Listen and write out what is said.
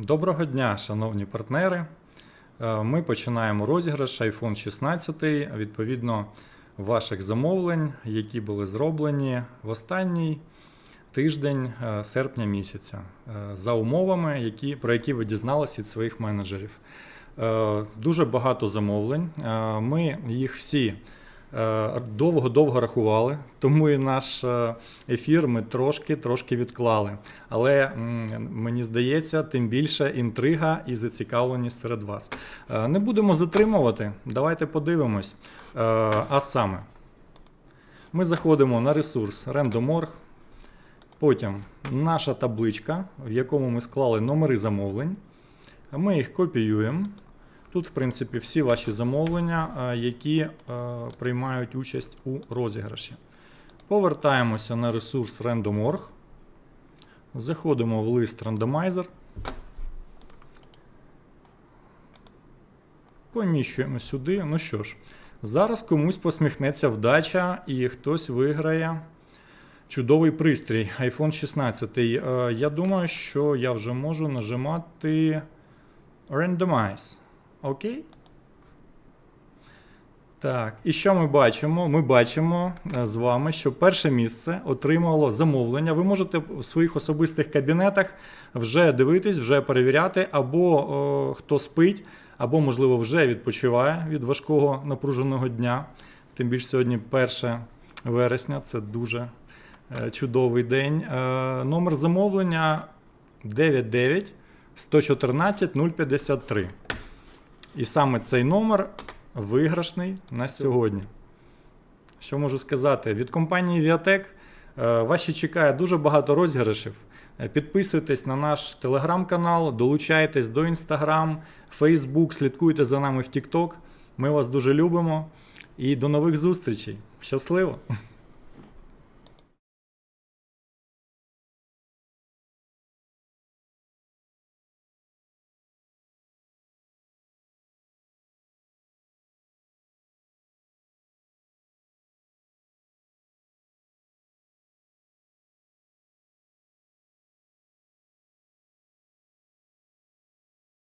Доброго дня, шановні партнери. Е, Ми починаємо розіграш iPhone 16 відповідно ваших замовлень, які були зроблені в останній тиждень е, серпня місяця е, за умовами, які, про які ви дізналися від своїх менеджерів. Дуже багато замовлень. Ми їх всі довго-довго рахували, тому і наш е, ефір ми трошки трошки відклали. Але мені здається, тим більше інтрига і зацікавленість серед вас. Е, Не будемо затримувати. Давайте подивимось. Е, А саме, ми заходимо на ресурс Random.org, потім наша табличка, в якому ми склали номери замовлень. Ми їх копіюємо. Тут, в принципі, всі ваші замовлення, е, які е, приймають участь у розіграші. Повертаємося на ресурс Random.org. Заходимо в лист Randomizer. Поміщуємо сюди. Ну що ж, зараз комусь посміхнеться вдача і хтось виграє чудовий пристрій iPhone 16. Е, Я думаю, що я вже можу нажимати Randomize. Окей? Так, і що ми бачимо? Ми бачимо е, з вами, що перше місце отримало замовлення. Ви можете в своїх особистих кабінетах вже дивитись, вже перевіряти, або о, хто спить, або, можливо, вже відпочиває від важкого напруженого дня. Тим більше сьогодні 1 вересня, це дуже е, чудовий день. Е, Номер замовлення 99 114 053. І саме цей номер виграшний на сьогодні. Що можу сказати? Від компанії Viatec е, вас ще чекає дуже багато розіграшів. Е, Підписуйтесь на наш телеграм-канал, долучайтесь до Instagram, Facebook, слідкуйте за нами в TikTok. Ми вас дуже любимо. І до нових зустрічей. Щасливо!